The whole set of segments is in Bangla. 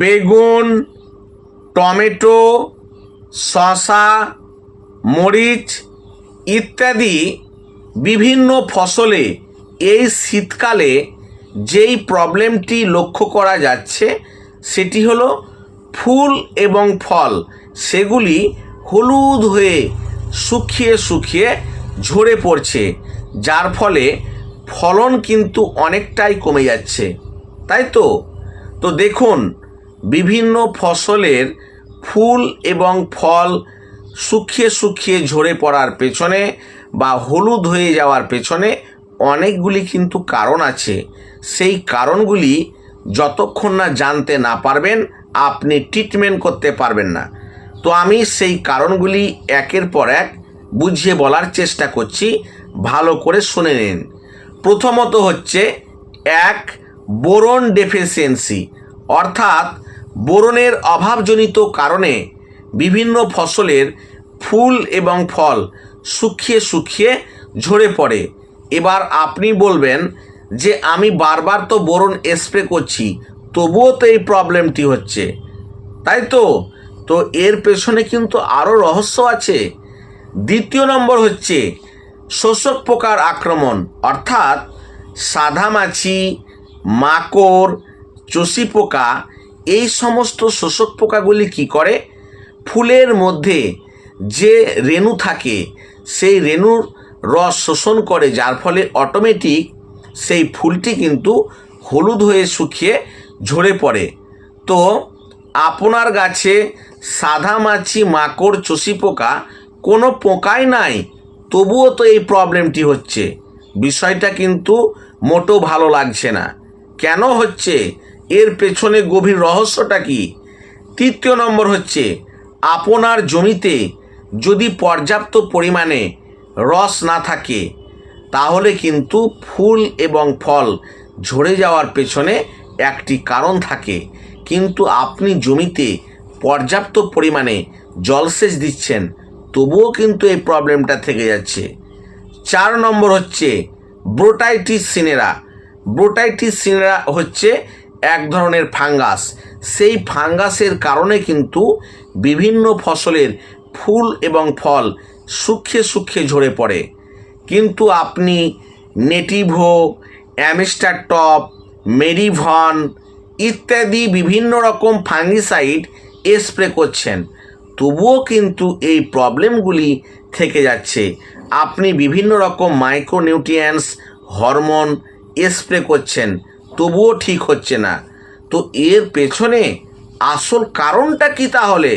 বেগুন, টমেটো, শসা, মরিচ ইত্যাদি বিভিন্ন ফসলে এই শীতকালে যেই প্রবলেমটি লক্ষ্য করা যাচ্ছে সেটি হলো ফুল এবং ফল। সেগুলি হলুদ হয়ে শুকিয়ে শুকিয়ে ঝরে পড়ছে, যার ফলে ফলন কিন্তু অনেকটাই কমে যাচ্ছে। তাই তো? তো দেখুন বিভিন্ন ফসলের ফুল এবং ফল শুকিয়ে শুকিয়ে ঝরে পড়ার পেছনে বা হলুদ হয়ে যাওয়ার পেছনে অনেকগুলি কিন্তু কারণ আছে। সেই কারণগুলি যতক্ষণ না জানতে না পারবেন, আপনি ট্রিটমেন্ট করতে পারবেন না। তো আমি সেই কারণগুলি একের পর এক বুঝিয়ে বলার চেষ্টা করছি, ভালো করে শুনে নিন। প্রথমত হচ্ছে এক, বোরন ডেফিসিয়েন্সি, অর্থাৎ বোরনের অভাবজনিত কারণে বিভিন্ন ফসলের ফুল এবং ফল শুকিয়ে শুকিয়ে ঝরে পড়ে। এবার আপনি বলবেন যে, আমি বারবার তো বোরন স্প্রে করছি, তবুও তো এই প্রবলেমটি হচ্ছে। তাই তো? তো এর পেছনে কিন্তু আরও রহস্য আছে। দ্বিতীয় নম্বর হচ্ছে শোষক পোকার আক্রমণ, অর্থাৎ সাদামাছি, মাকড়, চষি পোকা এই সমস্ত শোষক পোকাগুলি কি করে? ফুলের মধ্যে যে রেণু থাকে, সেই রেণুর রস শোষণ করে, যার ফলে অটোমেটিক সেই ফুলটি কিন্তু হলুদ হয়ে শুকিয়ে ঝরে পড়ে। তো আপনার গাছে সাদা মাছি, মাকড়, চষি পোকা কোনো পোকাই নাই, তবুও তো এই প্রবলেমটি হচ্ছে। বিষয়টা কিন্তু মোটো ভালো লাগছে না। কেন হচ্ছে? এর পেছনে গভীর রহস্যটা কি? তৃতীয় নম্বর হচ্ছে, আপনার জমিতে যদি পর্যাপ্ত পরিমাণে রস না থাকে, তাহলে কিন্তু ফুল এবং ফল ঝরে যাওয়ার পেছনে একটি কারণ থাকে। কিন্তু আপনি জমিতে পর্যাপ্ত পরিমাণে জলসেচ দিচ্ছেন, তবুও কিন্তু এই প্রবলেমটা থেকে যাচ্ছে। চার নম্বর হচ্ছে, ব্রোটাইটিস সিনেরা। ব্রোটাইটিস সিনেরা হচ্ছে এক ধরনের ফাঙ্গাস। সেই ফাঙ্গাসের কারণে কিন্তু বিভিন্ন ফসলের ফুল এবং ফল শুকিয়ে শুকিয়ে ঝরে পড়ে। কিন্তু আপনি নেটিভো, অ্যামিস্টার টপ, মেরিভন ইত্যাদি বিভিন্ন রকম ফাঙ্গিসাইড স্প্রে করছেন। তবুও কিন্তু এই প্রবলেমগুলি থেকে যাচ্ছে। আপনি বিভিন্ন রকম মাইক্রোনিউট্রিয়েন্টস, হরমোন স্প্রে করছেন। তবুও ঠিক হচ্ছে না। তো এর পেছনে আসল কারণটা কি তাহলে?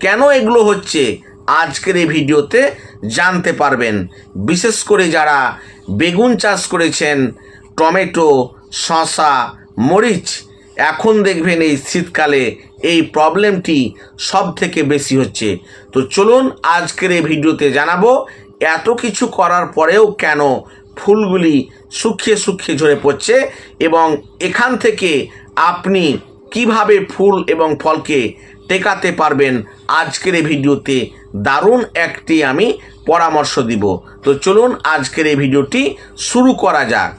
কেন এগুলো হচ্ছে? আজকের এই ভিডিওতে জানতে পারবেন। বিশেষ করে যারা বেগুন চাষ করেছেন, টমেটো, শসা, মরিচ, এখন দেখবেন এই শীতকালে এই প্রবলেমটি সব থেকে বেশি হচ্ছে। তো চলুন আজকের এই ভিডিওতে জানাব, এত কিছু করার পরেও কেন ফুলগুলি শুকিয়ে শুকিয়ে ঝরে পড়ছে এবং এখান থেকে আপনি কীভাবে ফুল এবং ফলকে টেকাতে পারবেন আজকের এই ভিডিওতে দারুণ একটি আমি পরামর্শ দিব। তো চলুন আজকের এই ভিডিওটি শুরু করা যাক।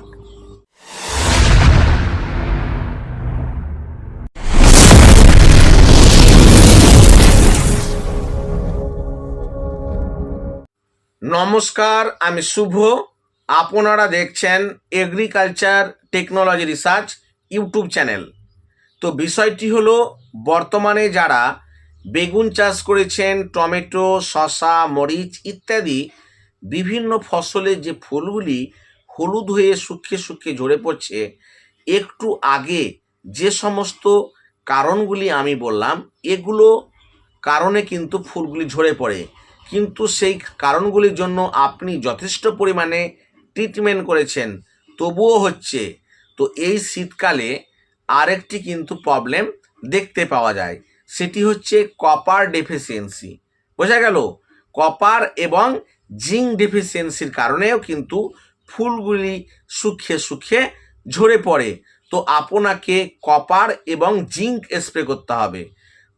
নমস্কার, আমি শুভ আপনারা দেখছেন agriculture technology research YouTube channel তো বিষয়টি হলো, বর্তমানে যারা বেগুন চাষ করেছেন, টমেটো শশা মরিচ ইত্যাদি বিভিন্ন ফসলের যে ফুলগুলি হলুদ হয়ে শুকিয়ে শুকিয়ে ঝরে পড়ছে, একটু আগে যে সমস্ত কারণগুলি আমি বললাম, এগুলো কারণে কিন্তু ফুলগুলি ঝরে পড়ে। কিন্তু সেই কারণগুলির জন্য আপনি যথেষ্ট পরিমাণে ট্রিটমেন্ট করেছেন, তবুও হচ্ছে। তো এই শীতকালে আরেকটি কিন্তু প্রবলেম দেখতে পাওয়া যায়, সেটি হচ্ছে কপার ডেফিসিয়েন্সি বোঝা গেল? কপার এবং জিঙ্ক ডেফিসিয়েন্সির কারণেও কিন্তু ফুলগুলি শুকিয়ে শুকিয়ে ঝরে পড়ে। তো আপনাকে কপার এবং জিঙ্ক স্প্রে করতে হবে।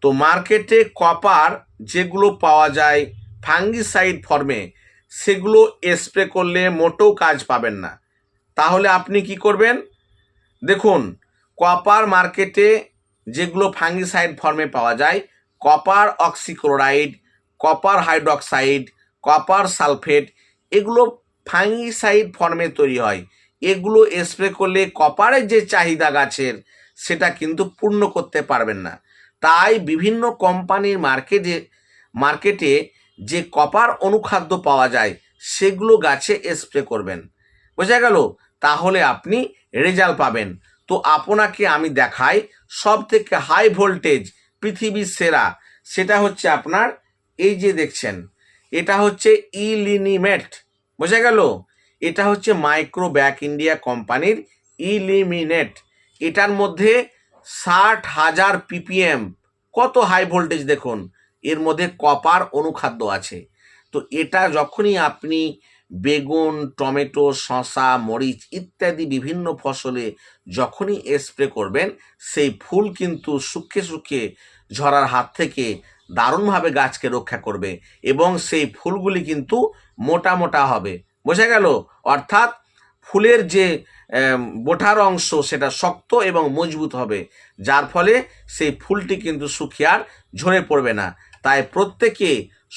তো মার্কেটে কপার যেগুলো পাওয়া যায় ফাঙ্গিসাইড ফর্মে সেগুলো স্প্রে করলে মোটেও কাজ পাবেন না। তাহলে আপনি কি করবেন? দেখুন কপার মার্কেটে যেগুলো ফাঙ্গিসাইড ফর্মে পাওয়া যায় copper oxychloride copper hydroxide copper sulphate এগুলো ফাঙ্গিসাইড ফর্মে তৈরি হয়। এগুলো স্প্রে করলে কপারের যে চাহিদা গাছের, সেটা কিন্তু পূর্ণ করতে পারবেন না। তাই বিভিন্ন কোম্পানির মার্কেটে মার্কেটে যে কপার অনুখাদ্য পাওয়া যায়, সেগুলো গাছে স্প্রে করবেন। বোঝা গেল? তাহলে আপনি রেজাল্ট পাবেন। তো আপনাকে আমি দেখাই সব থেকে হাই ভোল্টেজ পৃথিবীর সেরা। সেটা হচ্ছে আপনার এই যে দেখছেন, এটা হচ্ছে ইলিনিমেট বোঝা গেল? এটা হচ্ছে মাইক্রো ব্যাক ইন্ডিয়া কোম্পানির ইলিমিনেট এটার মধ্যে ষাট হাজার পিপিএম কত হাই ভোল্টেজ দেখুন? এর মধ্যে কপার অনুখাদ্য আছে। তো এটা যখনই আপনি বেগুন, টমেটো, শসা, মরিচ ইত্যাদি বিভিন্ন ফসলে যখনই স্প্রে করবেন, সেই ফুল কিন্তু শুকিয়ে শুকিয়ে ঝরার হাত থেকে দারুণভাবে গাছকে রক্ষা করবে এবং সেই ফুলগুলি কিন্তু মোটা মোটা হবে। বোঝা গেল? অর্থাৎ ফুলের যে বোঠার অংশ সেটা শক্ত এবং মজবুত হবে, যার ফলে সেই ফুলটি কিন্তু শুকিয়ে আর ঝরে পড়বে না। তাই প্রত্যেকে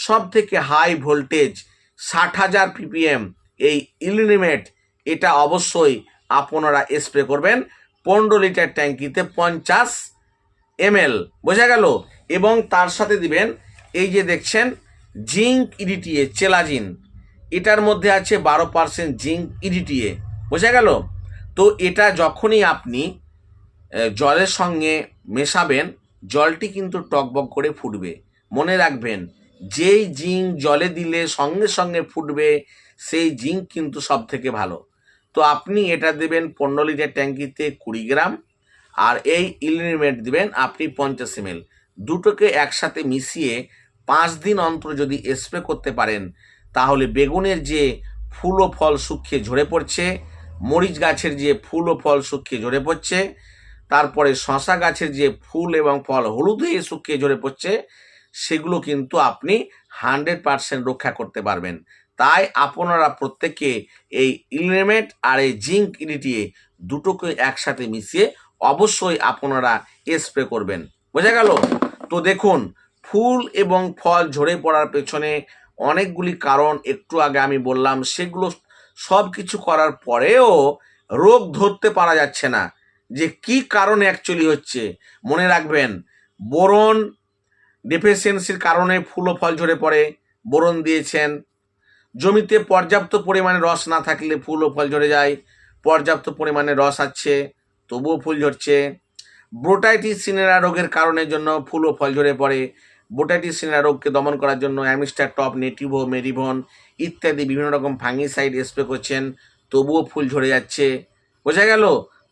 সব থেকে হাই ভোল্টেজ ষাট হাজার পিপিএম এই ইলিনিমেট এটা অবশ্যই আপনারা স্প্রে করবেন। পনেরো লিটার ট্যাঙ্কিতে পঞ্চাশ এমএল বোঝা গেল? এবং তার সাথে দিবেন এই যে দেখছেন জিঙ্ক ইডিটিএ চেলাজিন। এটার মধ্যে আছে বারো পার্সেন্ট জিঙ্ক ইডিটিএ বোঝা গেল? তো এটা যখনই আপনি জলের সঙ্গে মেশাবেন, জলটি কিন্তু টকবক করে ফুটবে। মনে রাখবেন, যেই জিঙ্ক জলে দিলে সঙ্গে সঙ্গে ফুটবে, সেই জিঙ্ক কিন্তু সব থেকে ভালো। তো আপনি এটা দেবেন পনেরো লিটার ট্যাঙ্কিতে কুড়ি গ্রাম, আর এই ইলিনিমেট দেবেন আপনি পঞ্চাশ এমএল। দুটোকে একসাথে মিশিয়ে পাঁচ দিন অন্তর যদি স্প্রে করতে পারেন, তাহলে বেগুনের যে ফুল ও ফল শুকিয়ে ঝরে পড়ছে, মরিচ গাছের যে ফুল ও ফল শুকিয়ে ঝরে পড়ছে, তারপরে শশা গাছের যে ফুল এবং ফল হলুদ হয়ে শুকিয়ে ঝরে পড়ছে সেগুলো কিন্তু আপনি হান্ড্রেড পারসেন্ট রক্ষা করতে পারবেন। তাই আপনারা প্রত্যেকে এই ইলিমেট আর এই জিঙ্ক ইডিটিয়ে দুটোকে একসাথে মিশিয়ে অবশ্যই আপনারা স্প্রে করবেন। বোঝা গেল? তো দেখুন, ফুল এবং ফল ঝরে পড়ার পেছনে অনেকগুলি কারণ একটু আগে আমি বললাম, সেগুলো সব কিছু করার পরেও রোগ ধরতে পারা যাচ্ছে না। যে কি কারণে অ্যাকচুয়ালি হচ্ছে? মনে রাখবেন, বোরন ডেফিসিয়েন্সির কারণে ফুল ও ফল ঝরে পড়ে, বোরন দিয়েছেন। জমিতে পর্যাপ্ত পরিমাণে রস না থাকলে ফুল ও ফল ঝরে যায়, পর্যাপ্ত পরিমাণে রস আছে, তবুও ফুল ঝরছে। ব্রোটাইটিস সিনেরা রোগের কারণের জন্য ফুল ও ফল ঝরে পড়ে। ব্রোটাইটিস সিনেরা রোগকে দমন করার জন্য অ্যামিস্টার টপ, নেটিভো, মেরিভন ইত্যাদি বিভিন্ন রকম ফাঙ্গিসাইড স্প্রে করছেন, তবুও ফুল ঝরে যাচ্ছে। বোঝা গেল?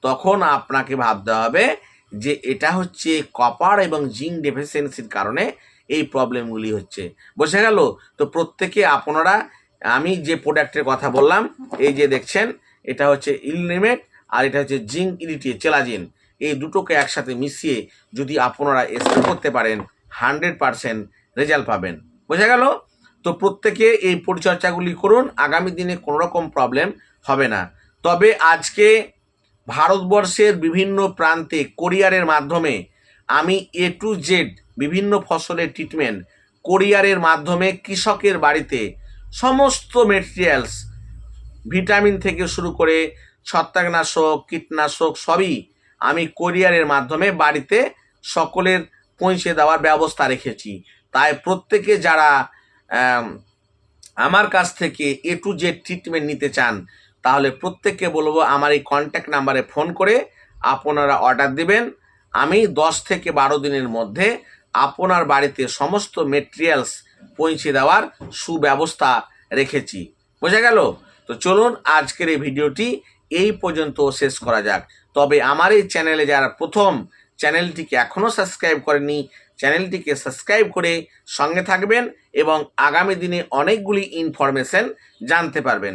তখন আপনাকে ভাবতে হবে যে এটা হচ্ছে কপার এবং জিঙ্ক ডেফিসিয়েন্সির কারণে এই প্রবলেমগুলি হচ্ছে। বোঝা গেল? তো প্রত্যেকে আপনারা, আমি যে প্রোডাক্টের কথা বললাম, এই যে দেখছেন, এটা হচ্ছে ইলনিমেট আর এটা হচ্ছে জিঙ্ক ইডিটিয়ে চেলাজিন। এই দুটোকে একসাথে মিশিয়ে যদি আপনারা স্প্রে করতে পারেন হান্ড্রেড পারসেন্ট রেজাল্ট পাবেন। বোঝা গেল? তো প্রত্যেকে এই পরিচর্যাগুলি করুন, আগামী দিনে কোনো রকম প্রবলেম হবে না। তবে আজকে ভারতবর্ষের বিভিন্ন প্রান্তে কোরিয়ারের মাধ্যমে আমি এ টু জেড বিভিন্ন ফসলের ট্রিটমেন্ট কোরিয়ারের মাধ্যমে কৃষকের বাড়িতে সমস্ত মেটেরিয়ালস ভিটামিন থেকে শুরু করে ছত্রাকনাশক, কীটনাশক সবই আমি কোরিয়ারের মাধ্যমে বাড়িতে সকলের পৌঁছে দেওয়ার ব্যবস্থা রেখেছি। তাই প্রত্যেকে যারা আমার কাছ থেকে এ টু জেড ট্রিটমেন্ট নিতে চান তাহলে প্রত্যেককে বলব আমার এই কন্ট্যাক্ট নাম্বারে ফোন করে আপনারা অর্ডার দেবেন। আমি দশ থেকে বারো দিনের মধ্যে আপনার বাড়িতে সমস্ত মেটেরিয়ালস পৌঁছে দেওয়ার সুব্যবস্থা রেখেছি। বোঝা গেল? তো চলুন আজকের এই ভিডিওটি এই পর্যন্ত শেষ করা যাক। তবে আমার এই চ্যানেলে যারা প্রথম, চ্যানেলটিকে এখনও সাবস্ক্রাইব করেনি চ্যানেলটিকে সাবস্ক্রাইব করে সঙ্গে থাকবেন এবং আগামী দিনে অনেকগুলি ইনফরমেশন জানতে পারবেন।